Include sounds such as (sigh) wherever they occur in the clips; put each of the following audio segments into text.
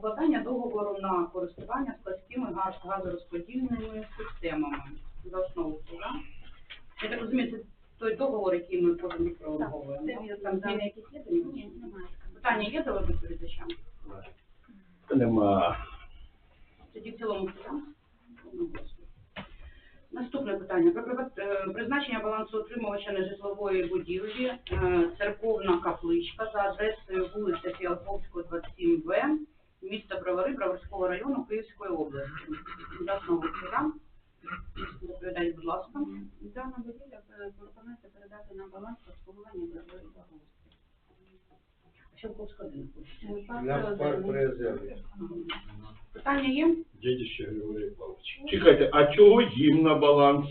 укладання договору на користування складськими газ- газорозподільними системами. За основу за? Я так розумію, це той договор, який ми Там зміни якісь є? Ні, немає. Питання є до доповідача? Нема. Тоді в цілому? Одноголосно. Наступне питання. Про е, призначення балансоутримувача нежитлової будівлі е, церковна капличка за адресою вулиця Фіалковського, 27В, місто Бровари, Броварського району Київської області. За основу хто за? Доповідач, будь ласка. Дана будівля е, пропонується передати на баланс обслуговування благової благоустрою. Фіалковська 1. Озерний. парк. Питання є? Дідище Григорій Павлович. Чекайте, а чого їм на баланс?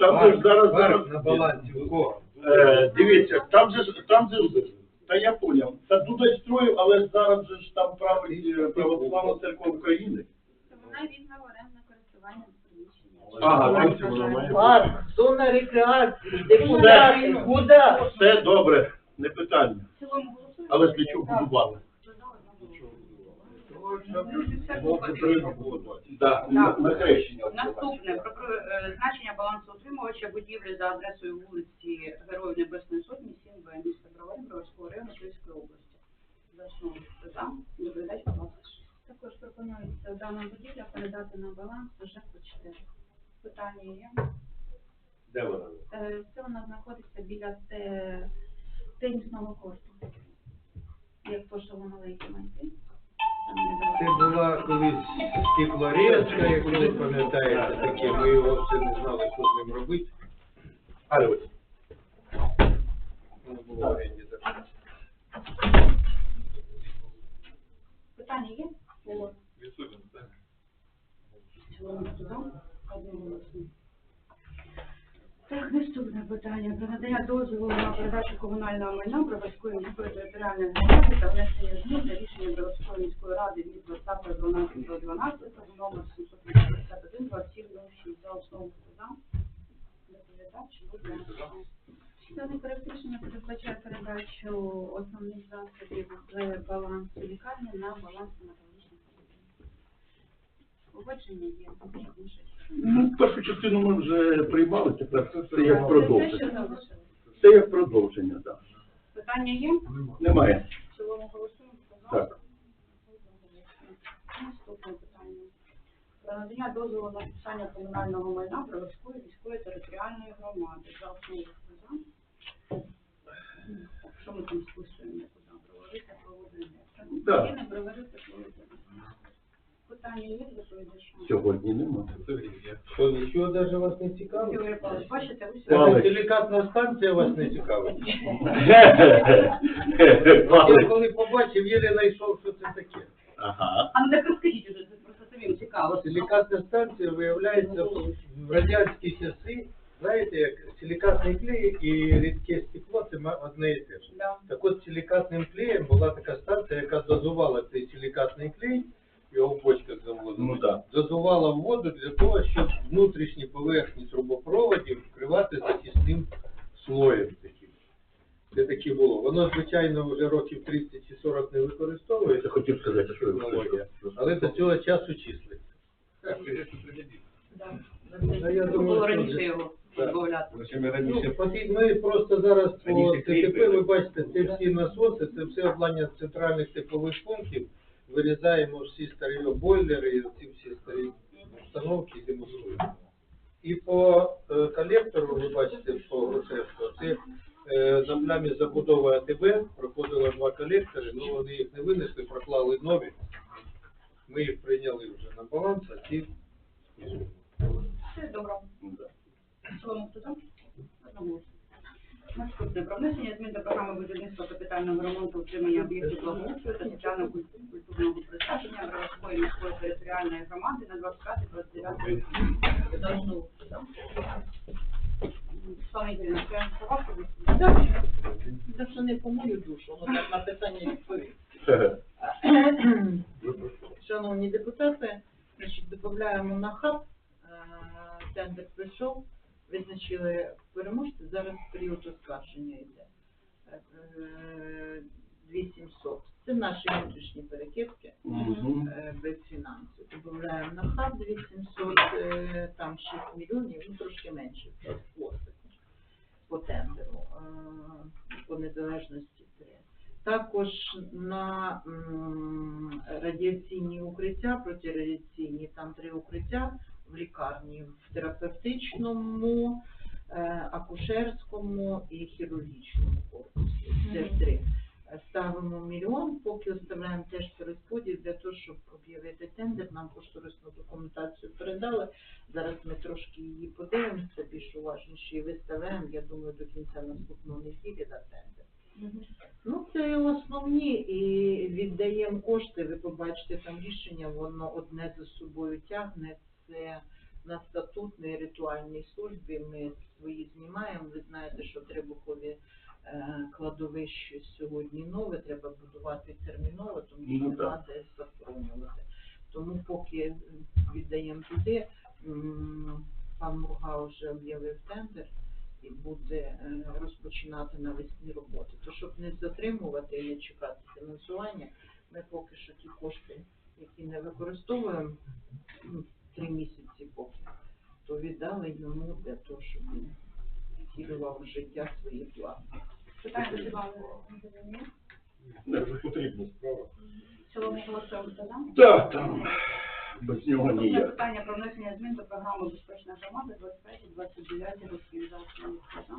Там же ж зараз, зараз Парк на балансі у кого? е, дивіться, там же ж- там же ж- та я поняв. Та туди строю, але зараз же ж там править е, православна церква України. Це Вона вільна в орендне користування приміщення. Ага, вона має. Парк, зона рекреації, депутати, куди? Все добре, не питання. В цілому голосуємо? Але ж для чого. Да, на, на хрещення. Наступне про призначення балансоутримувача будівлі за адресою вулиці Героїв Небесної Сотні, 7Б, міста Бровари, Броварського району Київської області. За за? Доповідач, будь ласка. Також пропонується дана будівля передати на баланс ЖЕКу 4. Питання є? Де вона? Е, Це вона знаходиться біля тенісного корту. Як майти. Там Це була колись стеклорезка, як ви пам'ятаєте, таке, ми його все не знали, що з ним робити. Але ось. Воно було в оренді так. Питання є? Відсутні, так. В цілому хто за? Одноголосно. Так, наступне питання. Про надання дозволу на передачу комунального майна Броварської міської територіальної громади та внесення змін до рішення Броварської міської ради від 20.12.12 номер 751 2706 за основу за? Доповідач, ласка. Дане проект рішення передбачає передачу основних засобів з балансу лікарні на баланс відділень. Погодження є. Ну, першу частину ми вже приймали, тепер це як Це продовження. залишилось. Це як продовження, так. Питання є? Немає. В цілому голосуємо? Так. Наступне питання. Про надання дозволу на підписання комунального майна Броварської міської територіальної громади. За основу за? Що ми там списуємо? Куди? Бровари та? Так. Є не проварити проводити. Питання є доповідача? Сьогодні немає. Що, нічого даже вас не цікавить? Юрій Павлович, бачите, ви Це Палич. делікатна станція вас не цікавить? Я коли побачив, єлі знайшов, що це таке. Ага. А ну так розкажіть уже, це просто самим цікаво. Силікатна станція виявляється в радянські часи, знаєте, як силікатний клей і рідке стекло це ма- одне і те ж. Да. Так от силікатним клеєм була така станція, яка дозувала цей силікатний клей, його в бочках завозили, Ну да. дозувала воду для того, щоб внутрішні поверхні трубопроводів вкривати захисним слоєм таким. Це таке було. Воно, звичайно, вже років 30 чи 40 не використовується. хотів сказати, що технологія, але до цього часу числиться. Да. Ну, я думаю, було що раніше вже- його Так. Ну, потріб- Ми просто зараз по Раніше ТТП, ви бачите, це всі насоси, це все обладнання центральних теплових пунктів. Вирізаємо всі старі бойлери, і ці всі старі установки і демонтуємо. І по е, колектору, ви бачите, по Грушевську, це е, на плямі забудови АТБ проходило два колектори, ну вони їх не винесли, проклали нові. Ми їх прийняли вже на баланс, а ці Все добре. Хто. Наступне. Про внесення змін до програми будівництва капітального ремонту утримання об'єктів благоустрою та соціального міської територіальної громади на 25-29 роки. За основу хто за? Слава Ігорівна, це слова собі? Це що не по мою душу, ну так на питання відповім. (laughs) Шановні депутати, значить, додаємо на хаб, е, тендер прийшов, визначили переможця, зараз період оскарження йде. Е, 2700 Це наші внутрішні перекидки е, без фінансів. Додаємо на хаб 2700, е, там 6 мільйонів, ну трошки менше, по тендеру, е, по незалежності 3. Також на радіаційні укриття, протирадіаційні, там три укриття в лікарні, в терапевтичному, е, акушерському і хірургічному корпусі. Це три. Ставимо мільйон, поки оставляємо теж перерозподіл для того, щоб об'явити тендер. Нам кошторисну документацію передали. Зараз ми трошки її подивимося більш уважніше і виставляємо, я думаю, до кінця наступного неділі на тендер. Ну, це основні, і віддаємо ви там рішення, воно одне за собою тягне, це на статутній ритуальній службі ми свої знімаємо. Ви знаєте, що Требухові е, кладовище сьогодні нове, треба будувати терміново, тому що Ну, нема де захоронювати. Тому поки віддаємо туди, пан Мурга вже об'явив тендер і буде е, розпочинати навесні роботи. То щоб не затримувати і не чекати фінансування, ми поки що ті кошти, які не використовуємо ну, три місяці поки, то віддали йому для того, щоб він втілював в життя свої плани. Питання до. Це вже потрібна справа. В цілому голосуємо хто за? Так, там без нього ніяк. питання про внесення змін до програми Безпечна громада 25-29 років. За Ігор.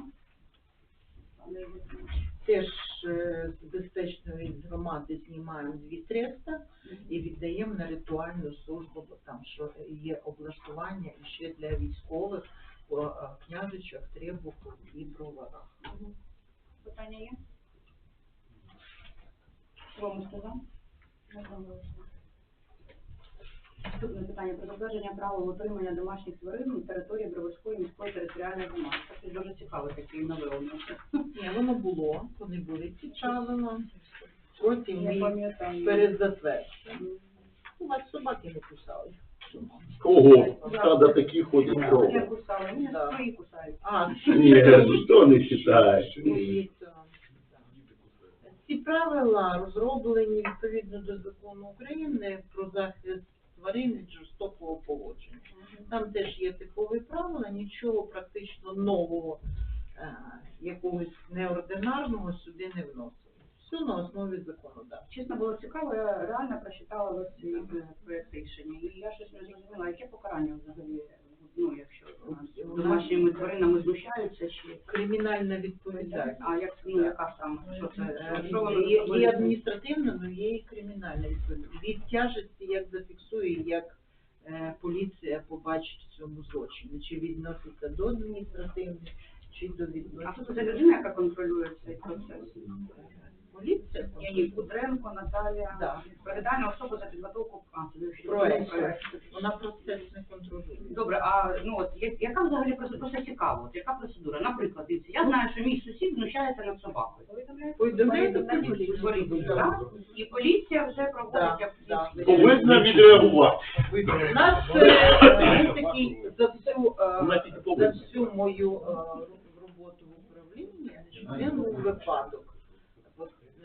Теж е, з безпечної громади знімаємо 2300 і віддаємо на ритуальну службу, бо там що є облаштування і ще для військових по е, княжичах, Требуху і Броварах. Питання є? Одноголосно. Наступне питання про затвердження правил утримання домашніх тварин на території Броварської міської територіальної громади. Це дуже нове у нас. Ні, воно було, вони були ці. Потім ми перезатвердили. У вас собаки не кусали. Ого, стадо такі ходять Я кругом. кусала, ні, свої кусають. А, Ні, ніхто не да. Ці правила розроблені відповідно до закону України про захист тварин від жорстокого поводження. Там теж є типові правила, нічого практично нового, е, якогось неординарного сюди не вносили. Все на основі законодавства. Чесно, було цікаво, я реально прочитала ось цей проєкт рішення, і я щось не зрозуміла, яке покарання взагалі, ну, якщо у нас У домашніми тваринами знущаються, чи... Кримінальна відповідальність. А як, ну, яка саме? Що це? Е, Що воно Є, є адміністративна, але є і кримінальна відповідальність. Від тяжесті як зафіксує, як е, поліція побачить в цьому злочині, чи відноситься до адміністративної, чи до А хто це людина, яка контролює цей процес? Поліція Я її Кудренко, Наталія, Да. відповідальна особа за підготовку вже Проект. вона процес не контролює. Добре, а ну от я- яка взагалі просто, просто цікаво, от яка процедура? Наприклад, дивіться, я знаю, що мій сусід знущається над собакою. Повідомляє до. Поліцію, так? І поліція вже проводить Да, як да. Повинна відреагувати. У нас е, є такий за всю, е, за всю мою е, роботу в управлінні, був випадок.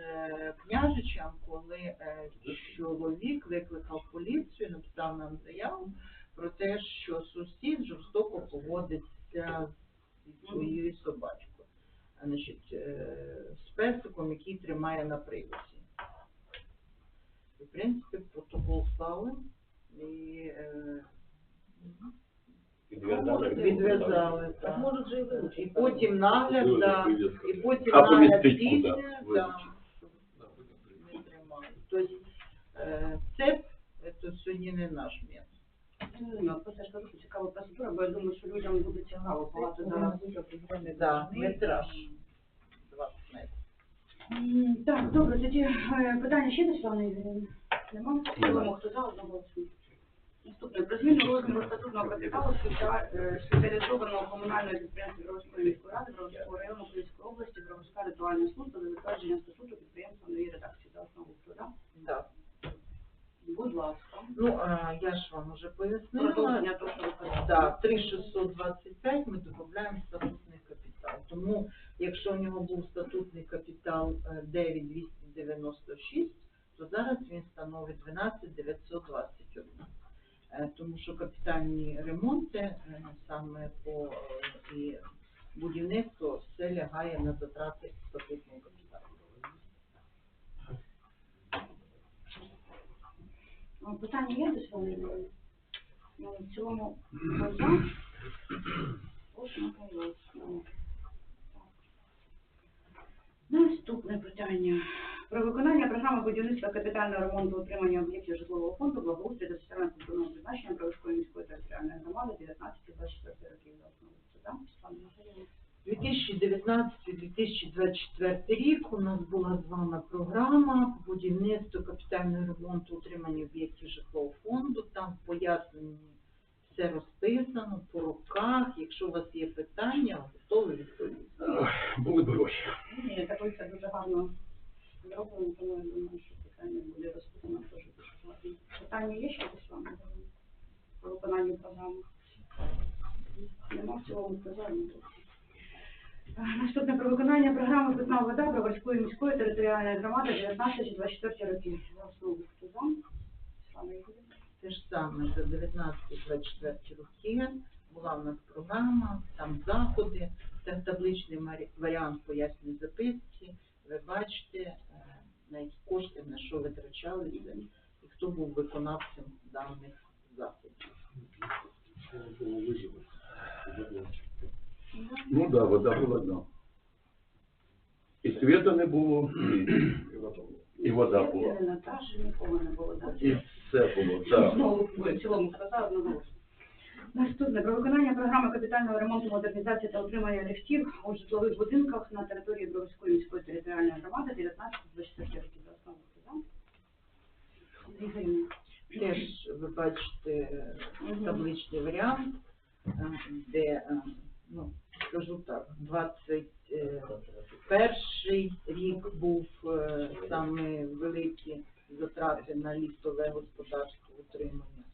Е, княжичам, коли е, чоловік викликав поліцію, написав нам заяву про те, що сусід жорстоко поводиться зі своєю собачкою. Значить, е, з песиком, який тримає на привязі. В принципі, протокол стали і е, відв'язали. так. Може, вже і вилучити. І потім нагляд, да, і потім нагляд після, да, Вилучити. щоб не тримали. Тобто, це, це сьогодні не наш. Ну, просто ж кажу, що цікава процедура, бо я думаю, що людям буде цікаво багато зараз. Да, метраж. 20 метрів. Так, добре, тоді е, питання ще до Світлани Ігорівни? Нема? Хто за, одноголосно. Наступне. Про зміну розміру статутного капіталу е, спеціалізованого комунального підприємства Броварської міської ради Броварського району Київської області Броварська ритуальна служба за затвердження статуту підприємства нової редакції за основу. За? Да. Будь ласка. Ну, а, я ж вам уже пояснила. Продовження того, що ви казали. Да, 3625 ми додаємо статутний капітал. Тому, якщо у нього був статутний капітал е, 9296, то зараз він становить 12 921. Е, Тому що капітальні ремонти е, саме по е, і будівництво все лягає на затрати статутного капіталу. Ну, Питання є до цього? Ну, в хто за? Прошу. Наступне питання. Про виконання програми будівництва капітального ремонту утримання об'єктів житлового фонду благоустрою та соціального 2024 рік у нас була з вами програма будівництво капітального ремонту утримання об'єктів житлового фонду. Там пояснені все розписано по руках. Якщо у вас є питання, готові відповісти. Були б гроші. Ні, такий це дуже гарно зроблено, тому я думаю, що питання буде розписано теж дуже гарно. Питання є ще до вами про виконання програми? Нема в цілому казання. Наступне про виконання програми «Питна вода» Броварської міської територіальної громади 19-24 роки. Те ж саме за 19-24 роки була в нас програма, там заходи, це табличний варіант пояснює записки. Ви бачите, е, на які кошти, на що витрачалися і хто був виконавцем даних заходів. Було виживе. Ну да, вода була одна. І світа не було, І і вода була. Ірина Наташа, нікого не було. так? І все було, так. Знову в цілому сказав одноголосно. Наступне про виконання програми капітального ремонту, модернізації та утримання ліфтів у житлових будинках на території Бровської міської територіальної громади 19-24 років за основу. Ігорівна. Теж ви бачите е, табличний варіант, е, де, е, ну, скажу так, 21 рік був е, саме великі затрати на ліфтове господарство утримання,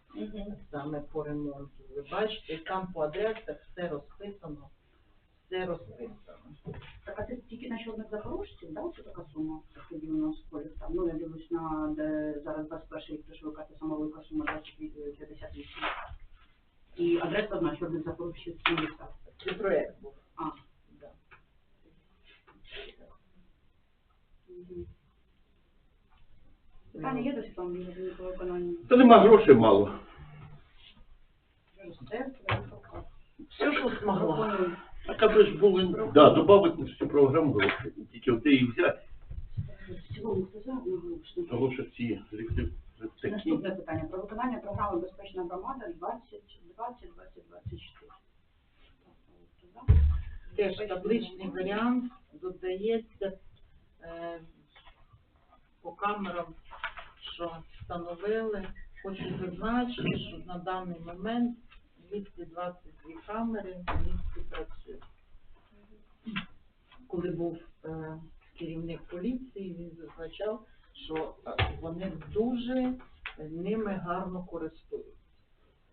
саме по ремонту. Ви бачите, там по адресах все розписано, все розписано. Так, а це тільки на чорних запорожців, да? Це така сума, тоді у нас полів там. Ну, я дивлюсь на, де зараз 21 рік прийшов яка це сама велика сума 28. І адреса одна, чорних запорожців, 70. Це проект був. А, Да. Питання є до Світлани по виконанню? Та нема грошей мало. Все, що змогла. Так аби ж були, да, добавити в цю програму гроші. Тільки от і взяти, одноголосно? тому що ці ліфти такі. Наступне питання. Про виконання програми «Безпечна громада» 2020-2024. Теж табличний варіант додається е, по камерам, що встановили. Хочу зазначити, що на даний момент 222 камери в місті працюють. Коли був е, керівник поліції, він зазначав, що е, вони дуже ними гарно користуються.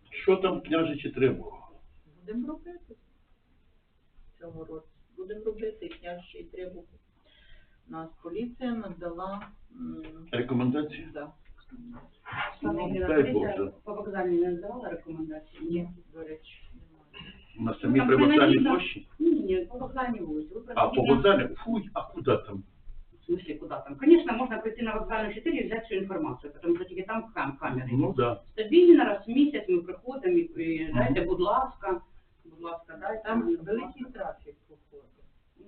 Що там княжичі треба? Будемо робити цьому році. Будемо робити, як ще й треба. Нас поліція надала Рекомендації? да, Ну, дай по вокзальній не здавала рекомендації? ні, до речі. На самій Там привокзальній площі? Ні, ні, по вокзальній вулиці. Ви А по вокзалі? Фуй, а куди там? В смысле, куда там? Конечно, можно прийти на вокзальную 4 и взять всю информацию, потому что тільки там кам камери. Ну да. Стабільно раз в місяць ми приходимо і, дайте, будь ласка, будь ласка, дайте. Там мені, будь великий ласка. трафік проходить.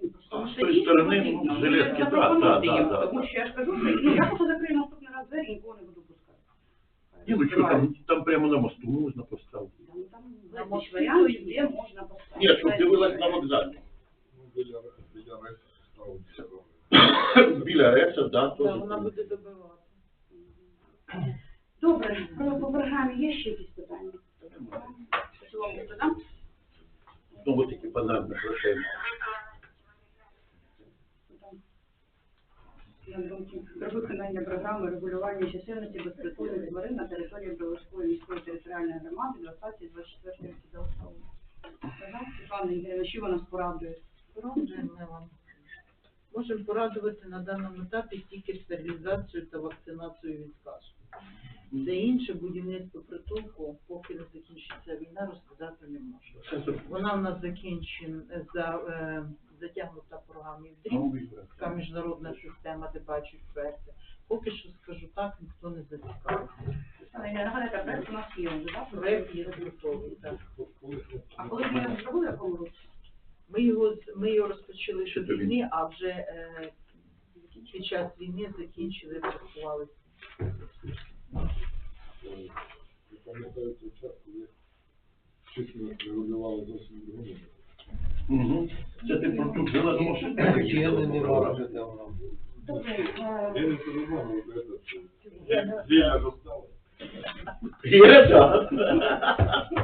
Ну, просто А, з що сторони, ну, жилетки, да, да, да, Тому що я ж кажу, що ну, я просто закрию наступний раз двері, нікого не буду пускати. Ні, ну що там, там прямо на мосту можна поставити. Ну, там На безліч мосту варіантів, де можна поставити. Ні, щоб дивилась на вокзалі. Ну, біля, біля рейсу ставиться. (coughs) Біля реса, да, Да, теж. вона буде добивати. Добре, про- по програмі є ще якісь питання? В цілому, хто за? Знову таки банально грошей. На думки про виконання програми регулювання чисельності безпритульних тварин на території Броварської міської територіальної громади 20-24 роки за основу. Сказав Світлана Ігорівна, що вона порадує? Породжуємо ми вам. Можемо порадувати на даному етапі тільки стерилізацію та вакцинацію від кашу. Все інше будівництво притулку, поки не закінчиться війна, розказати не можу. Вона в нас закінчена за е, затягнута програмі дріб, така міжнародна система, де бачать проекти. Поки що скажу так, ніхто не зацікавився. Я нагадаю, проект у нас є, так? Проект є готовий. Так. А коли ми його зробили, якому році? Ми його з- ми його розпочали ще війни, а вже е, під час війни закінчили, врахували. Я пам'ятаю той час, коли численно регулювали зовсім другому. Угу. Це ти про ту жила машину? Я не е, Я не понимаю, вот це. что зелье же так. (laughs)